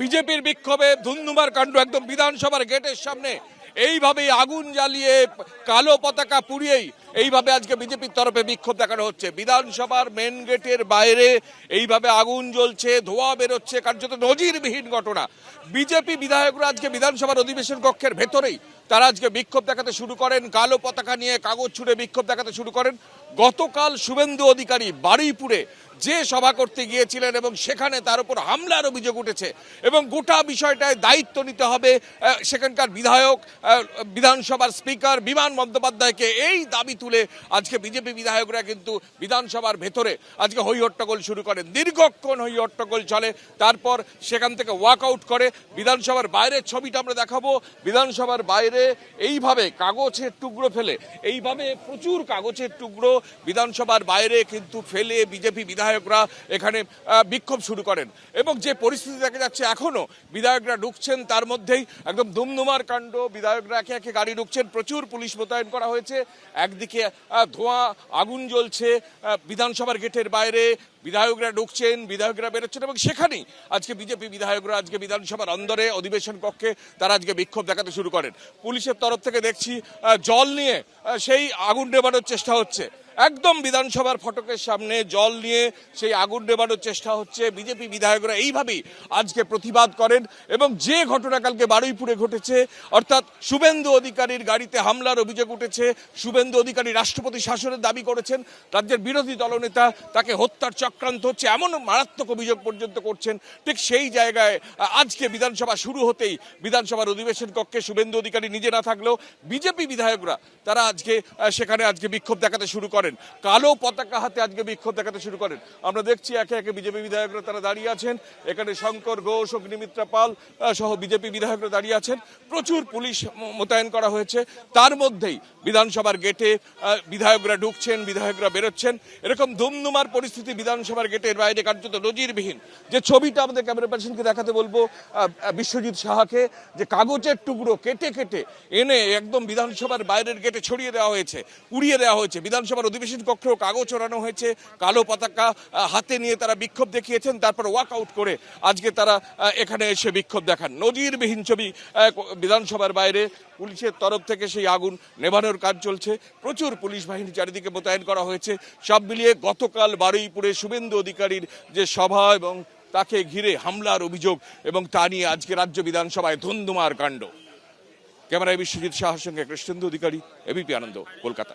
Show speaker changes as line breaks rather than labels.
বিজেপির বিক্ষোভে ধুন্ধুমার কাণ্ড একদম বিধানসভার গেটের সামনে। এইভাবেই আগুন জ্বালিয়ে কালো পতাকা পুড়িয়েই এইভাবে আজকে বিজেপির তরফে বিক্ষোভ দেখানো হচ্ছে। বিধানসভার মেন গেটের বাইরে এইভাবে আগুন জ্বলছে, ধোঁয়া বেরোচ্ছে, কার্যত নজিরবিহীন ঘটনা। বিজেপি বিধায়করা আজকে বিধানসভার অধিবেশন কক্ষের ভেতরেই তারা আজকে বিক্ষোভ দেখাতে শুরু করেন, কালো পতাকা নিয়ে কাগজ ছুড়ে বিক্ষোভ দেখাতে শুরু করেন। গতকাল শুভেন্দু অধিকারী বারুইপুরে যে সভা করতে গিয়েছিলেন এবং সেখানে তার উপর হামলার অভিযোগ উঠেছে এবং গোটা বিষয়টায় দায়িত্ব নিতে হবে সেখানকার বিধায়ক বিধানসভার স্পিকার বিমান বন্দ্যোপাধ্যায়কে। এই দাবি তুলে আজকে বিজেপি বিধায়করা কিন্তু বিধানসভার ভেতরে আজকে হই হট্টগোল শুরু করেন। দীর্ঘক্ষণ হই হট্টগোল চলে, তারপর সেখান থেকে ওয়াক আউট করে বিধানসভার বাইরের ছবিটা আমরা দেখাবো। বিধানসভার বাইরে এইভাবে কাগজের টুকরো ফেলে, এইভাবে প্রচুর কাগজের টুকরো বিধানসভার বাইরে কিন্তু ফেলে বিজেপি বিধায়করা এখানে বিক্ষোভ শুরু করেন। এবং যে পরিস্থিতি দেখা যাচ্ছে এখনও, বিধায়করা ঢুকছেন তার মধ্যেই একদম দুমদুমার কাণ্ড, বিধায়করা একে একে গাড়ি ঢুকছেন, প্রচুর পুলিশ মোতায়েন করা হয়েছে। একদিকে ধোঁয়া, আগুন জ্বলছে বিধানসভার গেটের বাইরে, বিধায়করা ঢুকছেন, বিধায়করা বেরোচ্ছেন এবং সেখানেই আজকে বিজেপি বিধায়করা আজকে বিধানসভার অন্দরে, অধিবেশন কক্ষে তারা আজকে বিক্ষোভ দেখাতে শুরু করেন। পুলিশের তরফ থেকে দেখছি জল নিয়ে সেই আগুন নেবানোর চেষ্টা হচ্ছে। একদম বিধানসভার ফটকের সামনে জল নিয়ে সেই আগুন নেবানোর চেষ্টা হচ্ছে। বিজেপি বিধায়করা এইভাবেই আজকে প্রতিবাদ করেন এবং যে ঘটনা কালকে বারুইপুরে ঘটেছে, অর্থাৎ শুভেন্দু অধিকারীর গাড়িতে হামলার অভিযোগ উঠেছে, শুভেন্দু অধিকারী রাষ্ট্রপতি শাসনের দাবি করেছেন, রাজ্যের বিরোধী দলনেতা তাকে হত্যার চক্রান্ত হচ্ছে, এমন মারাত্মক অভিযোগ পর্যন্ত করছেন। ঠিক সেই জায়গায় আজকে বিধানসভা শুরু হতেই বিধানসভার অধিবেশন কক্ষে শুভেন্দু অধিকারী নিজে না থাকলেও বিজেপি বিধায়করা তারা আজকে সেখানে আজকে বিক্ষোভ দেখাতে শুরু করেন। কালো পতাকা হাতে আজকে বিক্ষোভ দেখাতে শুরু করেন। আমরা দেখছি একে একে বিজেপি বিধায়করা তারা দাঁড়িয়ে আছেন। এখানে শঙ্কর ঘোষ, অগ্নিমিত্রা পাল সহ বিজেপি বিধায়করা দাঁড়িয়ে আছেন। প্রচুর পুলিশ মোতায়েন করা হয়েছে। তার মধ্যেই বিধানসভার গেটে বিধায়করা ঢুকছেন, বিধায়করা বেরোচ্ছেন। এরকম ধুমধুমার পরিস্থিতি বিধানসভার গেটের বাইরে কার্যত নজিরবিহীন। যে ছবিটা আমাদের ক্যামেরা পার্সনকে দেখাতে বলব বিশ্বজিৎ সাহাকে, যে কাগজের টুকরো কেটে কেটে এনে একদম বিধানসভার বাইরের গেটে ছড়িয়ে দেওয়া হয়েছে, উড়িয়ে দেওয়া হয়েছে। বিধানসভার অধিবেশন কক্ষেও কাগজ চড়ানো হয়েছে, কালো পতাকা হাতে নিয়ে তারা বিক্ষোভ দেখিয়েছেন, তারপর ওয়াক আউট করে আজকে তারা এখানে এসে বিক্ষোভ দেখান। নজিরবিহীন ছবি বিধানসভার বাইরে, পুলিশের তরফ থেকে সেই আগুন নেভানোর কাজ চলছে। প্রচুর পুলিশ বাহিনী চারিদিকে মোতায়েন করা হয়েছে। সব মিলিয়ে গতকাল বারুইপুরে শুভেন্দু অধিকারীর যে সভা এবং তাকে ঘিরে হামলার অভিযোগ এবং তা নিয়ে আজকে রাজ্য বিধানসভায় ধুন্ধুমার কাণ্ড। ক্যামেরায় বিশ্বজিৎ সাহার সঙ্গে কৃষ্ণেন্দু অধিকারী এবিপি আনন্দ, কলকাতা।